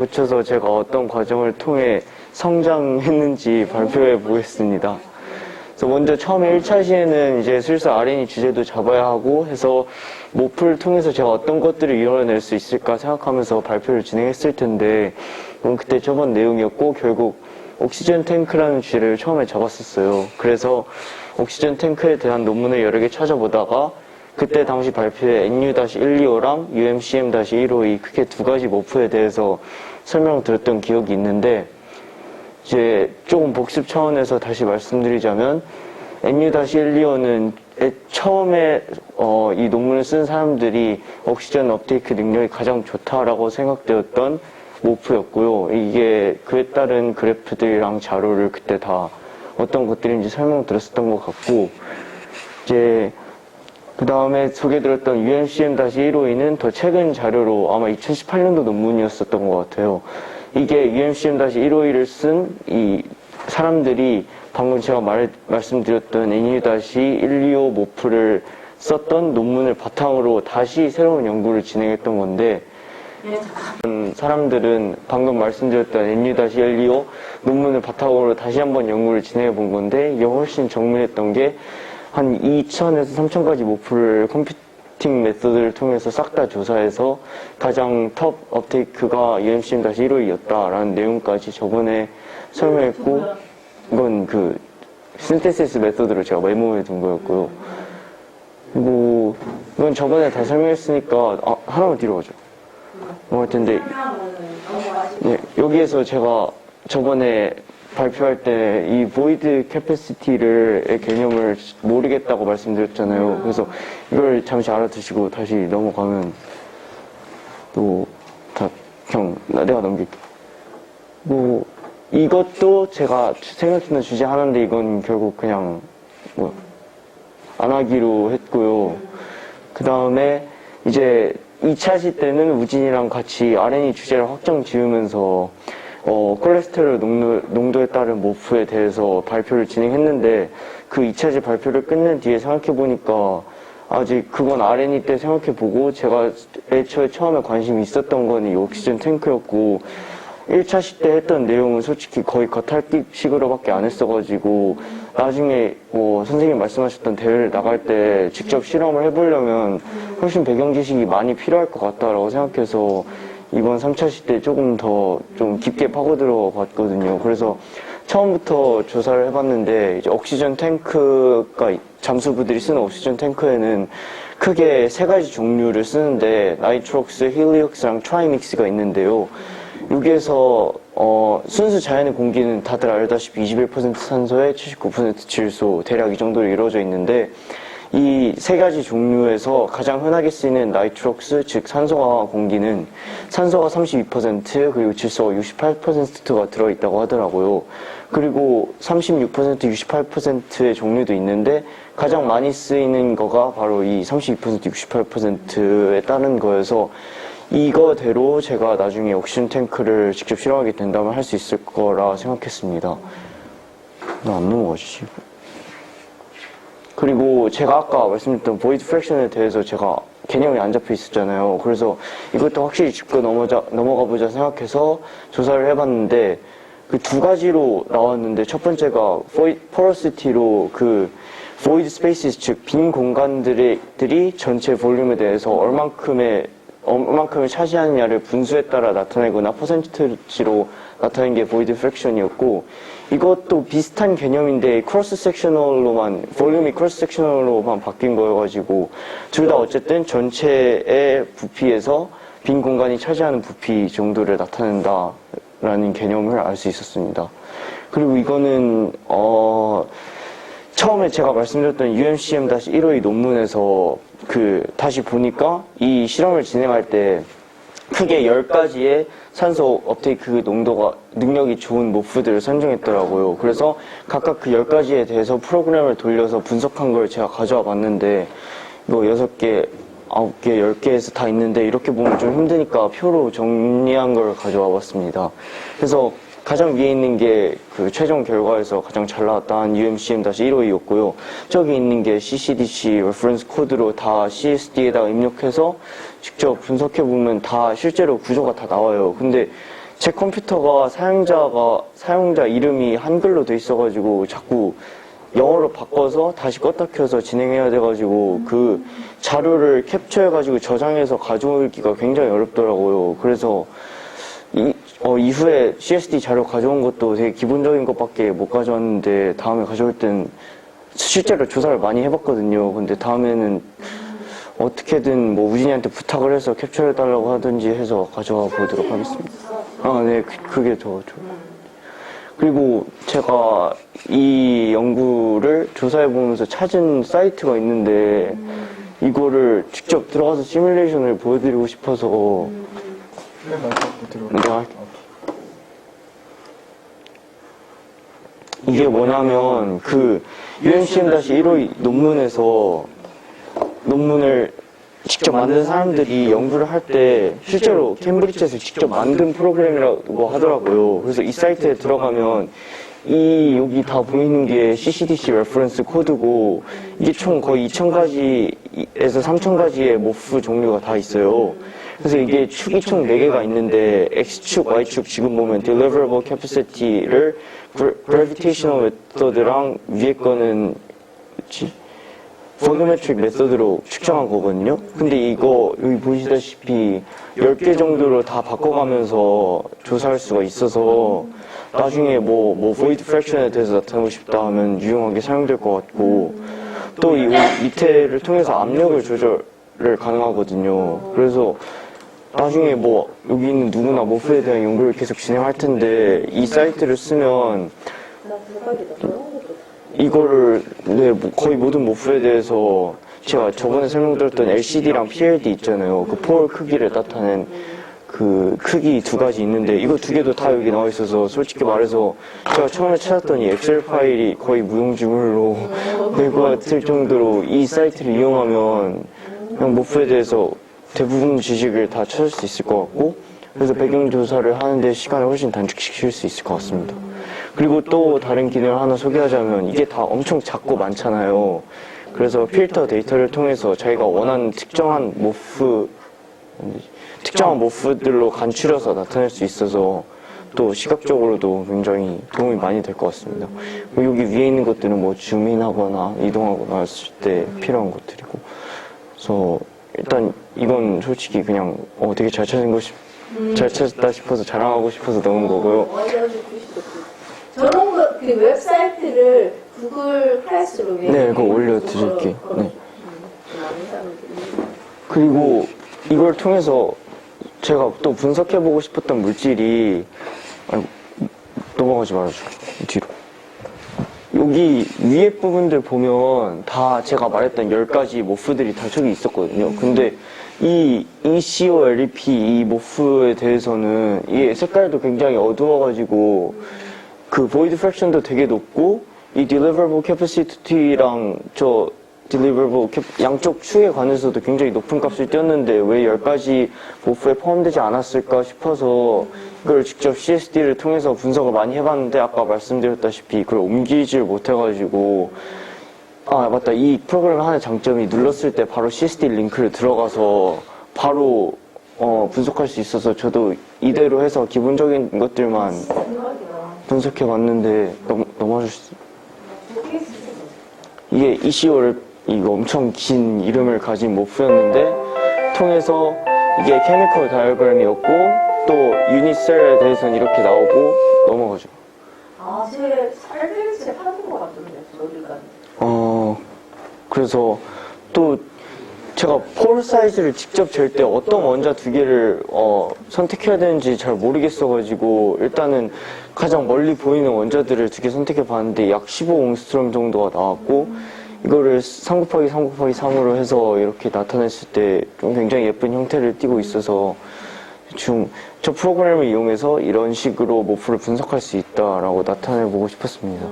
거쳐서 제가 어떤 과정을 통해 성장했는지 발표해 보겠습니다. 그래서 먼저 처음에 1차 시에는 이제 슬슬 R&D 주제도 잡아야 하고 해서 모프를 통해서 제가 어떤 것들을 이뤄낼 수 있을까 생각하면서 발표를 진행했을 텐데 그건 그때 저번 내용이었고 결국 옥시전 탱크라는 주제를 처음에 잡았었어요. 그래서 옥시전 탱크에 대한 논문을 여러 개 찾아보다가 그때 당시 발표에 NU-125랑 UMCM-152 크게 두 가지 모프에 대해서 설명을 드렸던 기억이 있는데 이제 조금 복습 차원에서 다시 말씀드리자면 NU-125는 처음에 어, 이 논문을 쓴 사람들이 옥시전 업테이크 능력이 가장 좋다라고 생각되었던 모프였고요. 이게 그에 따른 그래프들이랑 자료를 그때 다 어떤 것들인지 설명드렸었던 것 같고 이제 그 다음에 소개드렸던 UMCM-152는 더 최근 자료로 아마 2018년도 논문이었었던 것 같아요. 이게 UMCM-152를 쓴 이 사람들이 방금 제가 말, 말씀드렸던 NU-125 모프를 썼던 논문을 바탕으로 다시 새로운 연구를 진행했던 건데 음, 사람들은 방금 말씀드렸던 NU-125 논문을 바탕으로 다시 한번 연구를 진행해 본 건데 이게 훨씬 정밀했던 게 한 2,000에서 3,000가지 모프를 컴퓨팅 메소드를 통해서 싹 다 조사해서 가장 톱 업테이크가 UMCM-152였다라는 내용까지 저번에 설명했고 이건 그 신테시스 메소드로 제가 메모해 둔 거였고요. 그리고 이건 저번에 다 설명했으니까 아, 하나만 뒤로 가죠. 뭐할 텐데 네, 여기에서 제가 저번에 발표할 때이 void capacity를 개념을 모르겠다고 말씀드렸잖아요. 그래서 이걸 잠시 알아두시고 다시 넘어가면 또다 그냥 나- 내가 넘길게. 뭐 이것도 제가 생각했던 주제 하나인데 이건 결국 그냥 뭐 안 하기로 했고요. 그 다음에 이제 2차 시 때는 우진이랑 같이 R&E 주제를 확정 지으면서 어, 콜레스테롤 농도, 농도 에 따른 모프에 대해서 발표를 진행했는데 그 2차지 발표를 끝낸 뒤에 생각해보니까 아직 그건 R&E 때 생각해보고 제가 애초에 처음에 관심이 있었던 건 이 옥시전 탱크였고 1차 시때 했던 내용은 솔직히 거의 겉핥기식으로밖에 안 했어가지고 나중에 뭐 선생님 말씀하셨던 대회를 나갈 때 직접 실험을 해보려면 훨씬 배경 지식이 많이 필요할 것 같다라고 생각해서 이번 3차 시때 조금 더 좀 깊게 파고들어 봤거든요. 그래서 처음부터 조사를 해봤는데 이제 옥시전 탱크가 잠수부들이 쓰는 옥시전 탱크에는 크게 세 가지 종류를 쓰는데 나이트록스, 힐리옥스랑 트라이믹스가 있는데요. 여기에서 어, 순수 자연의 공기는 다들 알다시피 21% 산소에 79% 질소 대략 이 정도로 이루어져 있는데 이 세 가지 종류에서 가장 흔하게 쓰이는 나이트록스 즉 산소가 공기는 산소가 32% 그리고 질소가 68%가 들어있다고 하더라고요. 그리고 36% 68%의 종류도 있는데 가장 많이 쓰이는 거가 바로 이 32% 68%에 따른 거여서 이거대로 제가 나중에 옥시전 탱크를 직접 실험하게 된다면 할 수 있을 거라 생각했습니다. 나 안 넘어가지. 그리고 제가 아까 말씀드렸던 보이드 프랙션에 대해서 제가 개념이 안 잡혀 있었잖아요. 그래서 이것도 확실히 짚고 넘어가, 넘어가 보자 생각해서 조사를 해봤는데 그 두 가지로 나왔는데 첫 번째가 포러시티로 그 void spaces 즉 빈 공간들이 들이 전체 볼륨에 대해서 얼만큼의 얼만큼을 차지하느냐를 분수에 따라 나타내거나 퍼센티지로 나타낸 게 void fraction이었고 이것도 비슷한 개념인데 크로스 섹셔널로만 볼륨이 크로스 섹셔널로만 바뀐 거여가지고 둘 다 어쨌든 전체의 부피에서 빈 공간이 차지하는 부피 정도를 나타낸다라는 개념을 알 수 있었습니다. 그리고 이거는 어 처음에 제가 말씀드렸던 UMCM-152 논문에서 그 다시 보니까 이 실험을 진행할 때 크게 10가지의 산소 업테이크 농도가 능력이 좋은 모프들을 선정했더라고요. 그래서 각각 그 10가지에 대해서 프로그램을 돌려서 분석한 걸 제가 가져와 봤는데 뭐 6개, 9개, 10개에서 다 있는데 이렇게 보면 좀 힘드니까 표로 정리한 걸 가져와 봤습니다. 그래서 가장 위에 있는 게 그 최종 결과에서 가장 잘 나왔던 UMCM-152였고요. 저기 있는 게 CCDC 레퍼런스 코드로 다 CSD에다가 입력해서 직접 분석해 보면 다 실제로 구조가 다 나와요. 근데 제 컴퓨터가 사용자가 사용자 이름이 한글로 돼 있어가지고 자꾸 영어로 바꿔서 다시 껐다 켜서 진행해야 돼가지고 그 자료를 캡처해가지고 저장해서 가져오기가 굉장히 어렵더라고요. 그래서 이, 어, 이후에 CSD 자료 가져온 것도 되게 기본적인 것밖에 못 가져왔는데 다음에 가져올 땐 실제로 조사를 많이 해봤거든요. 근데 다음에는 어떻게든 뭐 우진이한테 부탁을 해서 캡처해달라고 하든지 해서 가져와 보도록 하겠습니다. 아, 네, 그, 그게 더 좋아요. 그리고 제가 이 연구를 조사해보면서 찾은 사이트가 있는데 이거를 직접 들어가서 시뮬레이션을 보여드리고 싶어서. 내가. 이게 뭐냐면 그 UMCM-15 논문에서 논문을 직접 만든 사람들이 연구를 할 때 실제로 캠브리지에서 직접 만든 프로그램이라고 하더라고요. 그래서 이 사이트에 들어가면 이 여기 다 보이는 게 CCDC 레퍼런스 코드고 이게 총 거의 2,000가지에서 3,000가지의 모프 종류가 다 있어요. 그래서 이게 축이 총 4개가 있는데 X축, Y축 지금 보면 deliverable capacity를 gravitational method랑 위에 거는 뭐지? 보노메트릭 메서드로 측정한 거거든요. 근데 이거 여기 보시다시피 10개 정도로 다 바꿔가면서 조사할 수가 있어서 나중에 뭐, 뭐, void fraction에 대해서 나타내고 싶다 하면 유용하게 사용될 것 같고 또 이 밑에를 통해서 압력을 조절을 가능하거든요. 그래서 나중에 뭐 여기 있는 누구나 모프에 대한 연구를 계속 진행할 텐데 이 사이트를 쓰면 이거를 네, 뭐 거의 모든 모프에 대해서 제가 저번에 설명드렸던 LCD랑 PLD 있잖아요. 그 폴 크기를 나타낸 그 크기 두 가지 있는데 이거 두 개도 다 여기 나와 있어서 솔직히 말해서 제가 처음에 찾았더니 엑셀 파일이 거의 무용지물로 될 것 같을 정도로 이 사이트를 이용하면 그냥 모프에 대해서 대부분 지식을 다 찾을 수 있을 것 같고 그래서 배경 조사를 하는데 시간을 훨씬 단축시킬 수 있을 것 같습니다. 그리고 또 다른 기능을 하나 소개하자면 이게 다 엄청 작고 많잖아요. 그래서 필터 데이터를 통해서 자기가 원하는 특정한 모프 특정한 모프들로 간추려서 나타낼 수 있어서 또 시각적으로도 굉장히 도움이 많이 될 것 같습니다. 여기 위에 있는 것들은 뭐 줌인하거나 이동하거나 했을 때 필요한 것들이고 그래서 일단 이건 솔직히 그냥 어, 되게 잘 찾은 거, 싶- 잘 찾았다 싶어서 자랑하고 싶어서 넣은 거고요. 저런 거, 그 웹사이트를 구글 클래스룸에. 네, 그거 올려드릴게요. 그거 네. 그리고 이걸 통해서 제가 또 분석해보고 싶었던 물질이 아이고, 넘어가지 말아줘 뒤로 여기 위에 부분들 보면 다 제가 말했던 10가지 모프들이 다 저기 있었거든요. 근데 이 ECOLEP 이 모프에 대해서는 이 색깔도 굉장히 어두워가지고 그 void fraction도 되게 높고 이 deliverable capacity랑 저 cap- 양쪽 축에 관해서도 굉장히 높은 값을 띄었는데 왜 10가지 모프에 포함되지 않았을까 싶어서 이걸 직접 CSD를 통해서 분석을 많이 해봤는데 아까 말씀드렸다시피 그걸 옮기질 못해가지고 아 맞다. 이 프로그램 하나의 장점이 눌렀을 때 바로 CSD 링크를 들어가서 바로 어, 분석할 수 있어서 저도 이대로 해서 기본적인 것들만 분석해 봤는데 넘, 넘어줄 수 이게 ECO를 이거 엄청 긴 이름을 가진 모프였는데 통해서 이게 케미컬 다이어그램이었고 또 유니셀에 대해서는 이렇게 나오고 넘어가죠. 아, 제 살베이스에 파는 것 같던데, 어디가. 어, 그래서 또 제가 폴 사이즈를 직접 잴 때 어떤 원자 두 개를 어, 선택해야 되는지 잘 모르겠어가지고 일단은 가장 멀리 보이는 원자들을 두 개 선택해 봤는데 약 15옹스트롬 정도가 나왔고 이거를 3 곱하기 3 곱하기 3으로 해서 이렇게 나타냈을 때 좀 굉장히 예쁜 형태를 띠고 있어서 대충 저 프로그램을 이용해서 이런 식으로 모프를 분석할 수 있다라고 나타내보고 싶었습니다.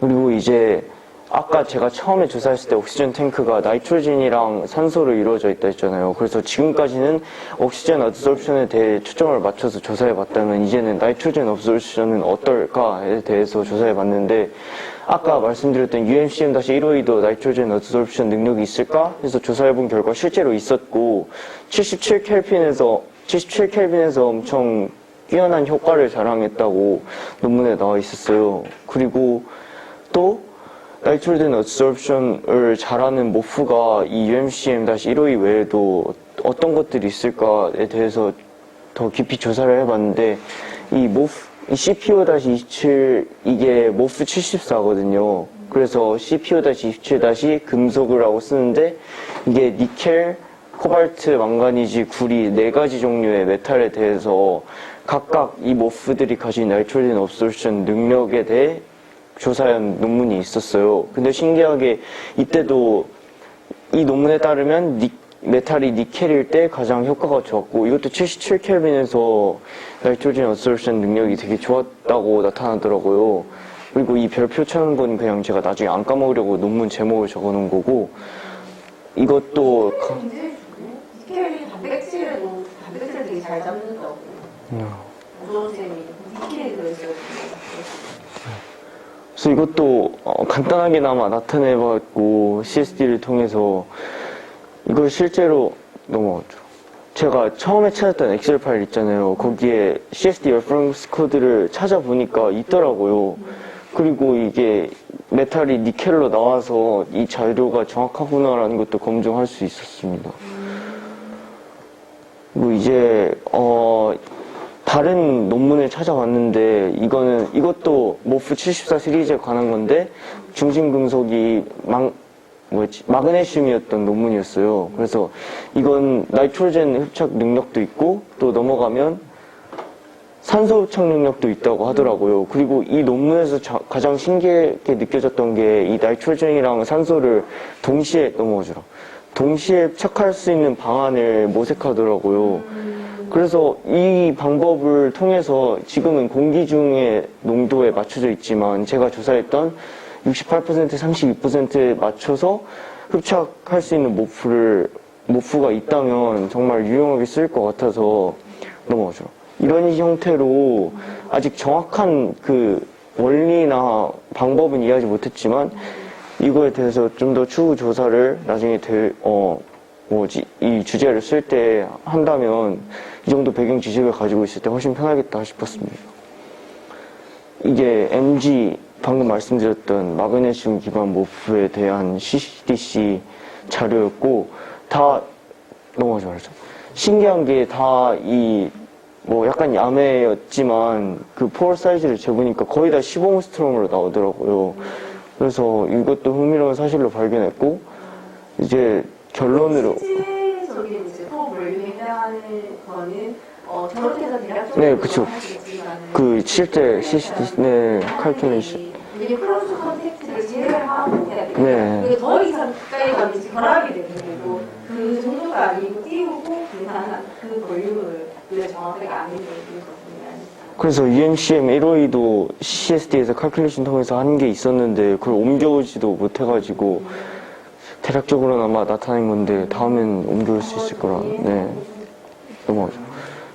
그리고 이제 아까 제가 처음에 조사했을 때 옥시전 탱크가 나이트로진이랑 산소로 이루어져 있다 했잖아요. 그래서 지금까지는 옥시전 어드sorption에 대해 초점을 맞춰서 조사해 봤다면 이제는 나이트로젠 어드sorption은 어떨까에 대해서 조사해 봤는데 아까 말씀드렸던 UMCM-152도 나이트로젠 어드sorption 능력이 있을까 해서 조사해 본 결과 실제로 있었고 77 켈빈에서 77켈빈에서 엄청 뛰어난 효과를 자랑했다고 논문에 나와 있었어요. 그리고 또 나이트로젠 어sorption을 잘하는 모프가 이 UMCM-152 외에도 어떤 것들이 있을까에 대해서 더 깊이 조사를 해봤는데 이 모프 이 CPO-27 이게 모프 74거든요. 그래서 CPO-27 금속을 하고 쓰는데 이게 니켈, 코발트, 망가니지, 구리 네 가지 종류의 메탈에 대해서 각각 이 모프들이 가진 나이트로젠 업솔션 능력에 대해 조사한 논문이 있었어요. 근데 신기하게 이때도 이 논문에 따르면 니- 메탈이 니켈일 때 가장 효과가 좋았고 이것도 77켈빈에서 나이트로젠 어솔션 능력이 되게 좋았다고 나타나더라고요. 그리고 이 별표 쳐는 건 그냥 제가 나중에 안 까먹으려고 논문 제목을 적어놓은 거고 이것도 가- 문제 니켈이 단백질을 너무 단백질 되게 잘 잡는다고. 우정 쌤이 니켈이 그랬어요. 그래서 이것도 어, 간단하게나마 나타내봤고 CSD를 통해서 이걸 실제로 넘어갔죠. 제가 처음에 찾았던 엑셀 파일 있잖아요. 거기에 CSD 레퍼런스 코드를 찾아보니까 있더라고요. 그리고 이게 메탈이 니켈로 나와서 이 자료가 정확하구나라는 것도 검증할 수 있었습니다. 그리고 이제 어 다른 논문을 찾아봤는데 이거는 이것도 모프 74 시리즈에 관한 건데 중심 금속이 망 뭐였지 마그네슘이었던 논문이었어요. 그래서 이건 나이트로젠 흡착 능력도 있고 또 넘어가면 산소 흡착 능력도 있다고 하더라고요. 그리고 이 논문에서 자- 가장 신기하게 느껴졌던 게 이 나이트로젠이랑 산소를 동시에 넘어오죠. 동시에 흡착할 수 있는 방안을 모색하더라고요. 그래서 이 방법을 통해서 지금은 공기 중의 농도에 맞춰져 있지만 제가 조사했던 68% 32%에 맞춰서 흡착할 수 있는 모프를 모프가 있다면 정말 유용하게 쓸 것 같아서 넘어가죠. 이런 형태로 아직 정확한 그 원리나 방법은 이해하지 못했지만 이거에 대해서 좀 더 추후 조사를 나중에 될, 어, 뭐지, 이 주제를 쓸 때 한다면 이 정도 배경 지식을 가지고 있을 때 훨씬 편하겠다 싶었습니다. 이게 MG 방금 말씀드렸던 마그네슘 기반 모프에 대한 CCDC 자료였고 다 넘어가지 말죠. 신기한 게 다 이 뭐 약간 야매였지만 그 포얼 사이즈를 재보니까 거의 다 15옹스트롬으로 나오더라고요. 그래서 이것도 흥미로운 사실로 발견했고 이제 결론으로 실질적인 이제 호흡을 유행하는 거는 어, 저렇게 해서 대략적으로 네, 그쵸. 그 실제 CCD 네 칼큘레이션 이게 크로스 컨택트를 제외하고 해야 돼요. 네. 그게 더 이상 가까이 가면 이제 결합이 되는 거고 그 정도가 아니고 띄우고 계산한 그 볼륨을 우리가 정확하게 아는 게 있거든요. 그래서 UMCM 152도 CSD에서 칼큘레이션 통해서 한 게 있었는데 그걸 옮겨오지도 못해가지고 대략적으로는 아마 나타낸 건데 다음엔 옮겨올 수 있을 거라 네 넘어가죠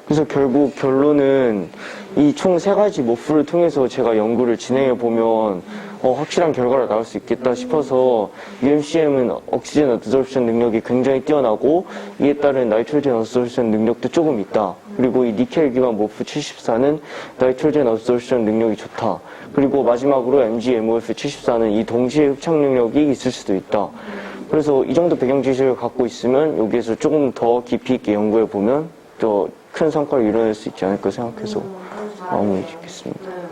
그래서 결국 결론은 이 총 세 가지 모프를 통해서 제가 연구를 진행해 보면 어, 확실한 결과가 나올 수 있겠다 싶어서 UMCM은 억시젠 어드sorption 능력이 굉장히 뛰어나고 이에 따른 나이트로젠 어드sorption 능력도 조금 있다. 그리고 이 니켈 기반 모프 74는 나이트로젠 어드sorption 능력이 좋다. 그리고 마지막으로 MgMOF 74는 이 동시에 흡착 능력이 있을 수도 있다. 그래서 이 정도 배경 지식을 갖고 있으면 여기에서 조금 더 깊이 있게 연구해 보면 더 큰 성과를 이뤄낼 수 있지 않을까 생각해서 마무리 짓겠습니다. 네.